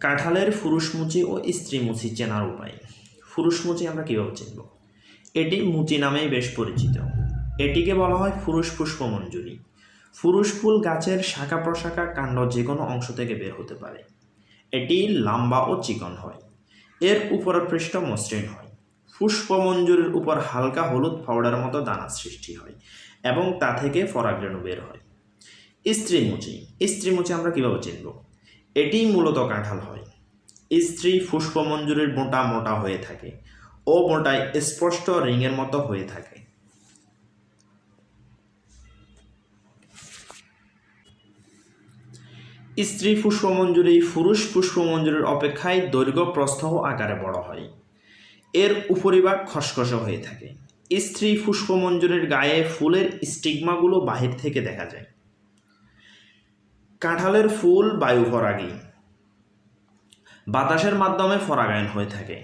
কাঁঠালের ফুরুষমুচি ও স্ত্রীমুচি চেনার উপায়। ফুরুষমুচি আমরা কীভাবে চিনব? এটি মুচি নামেই বেশ পরিচিত। এটিকে বলা হয় ফুরুষ পুষ্পমঞ্জুরি ফুরুষ ফুল গাছের শাখা প্রশাখা কাণ্ড যে কোনো অংশ থেকে বের হতে পারে। এটি লম্বা ও চিকন হয়। এর উপরের পৃষ্ঠ মসৃণ হয়। পুষ্পমঞ্জুরির উপর হালকা হলুদ পাউডার মতো দানা সৃষ্টি হয় এবং তা থেকে ফরাগ্রেণু বের হয়। স্ত্রীমুচি। স্ত্রীমুচি আমরা কীভাবে চিনব? এটি মূলত কাঁঠাল হয়। স্ত্রী পুষ্পমঞ্জুরির মোটা মোটা হয়ে থাকে ও মোটায় স্পষ্ট রিংয়ের মতো হয়ে থাকে। স্ত্রী পুষ্পমঞ্জুরি পুরুষ পুষ্পমঞ্জুরির অপেক্ষায় দৈর্ঘ্য প্রস্থ আকারে বড় হয়। এর উপরিভাগ খসখসে হয়ে থাকে। স্ত্রী পুষ্পমঞ্জুরির গায়ে ফুলের স্টিগমাগুলো বাহির থেকে দেখা যায়। কাঁঠালের ফুল বায়ু পরাগী বাতাসের মাধ্যমে পরাগায়ন হয়ে থাকে।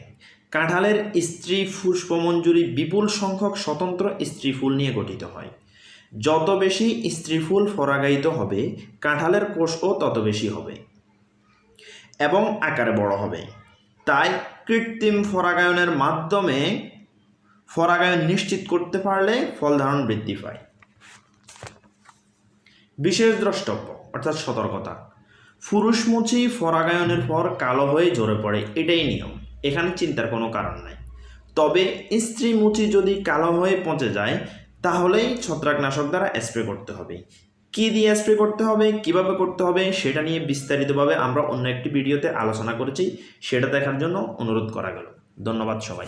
কাঁঠালের স্ত্রী পুষ্পমঞ্জুরি বিপুল সংখ্যক স্বতন্ত্র স্ত্রী ফুল নিয়ে গঠিত হয়। যত বেশি স্ত্রী ফুল পরাগায়িত হবে, কাঁঠালের কোষও তত বেশি হবে এবং আকারে বড় হবে। তাই কৃত্রিম পরাগায়নের মাধ্যমে পরাগায়ন নিশ্চিত করতে পারলে ফল ধারণ বৃদ্ধি পায়। বিশেষ দ্রষ্টব্য অর্থাৎ সতর্কতা। পুরুষমুচি পরাগায়নের পর কালো হয়ে ঝরে পড়ে, এটাই নিয়ম। এখানে চিন্তার কোনো কারণ নাই। তবে স্ত্রী মুচি যদি কালো হয়ে পচে যায়, তাহলেই ছত্রাকনাশক দ্বারা স্প্রে করতে হবে। কী দিয়ে স্প্রে করতে হবে, কীভাবে করতে হবে, সেটা নিয়ে বিস্তারিতভাবে আমরা অন্য একটি ভিডিওতে আলোচনা করেছি। সেটা দেখার জন্য অনুরোধ করা গেল। ধন্যবাদ সবাই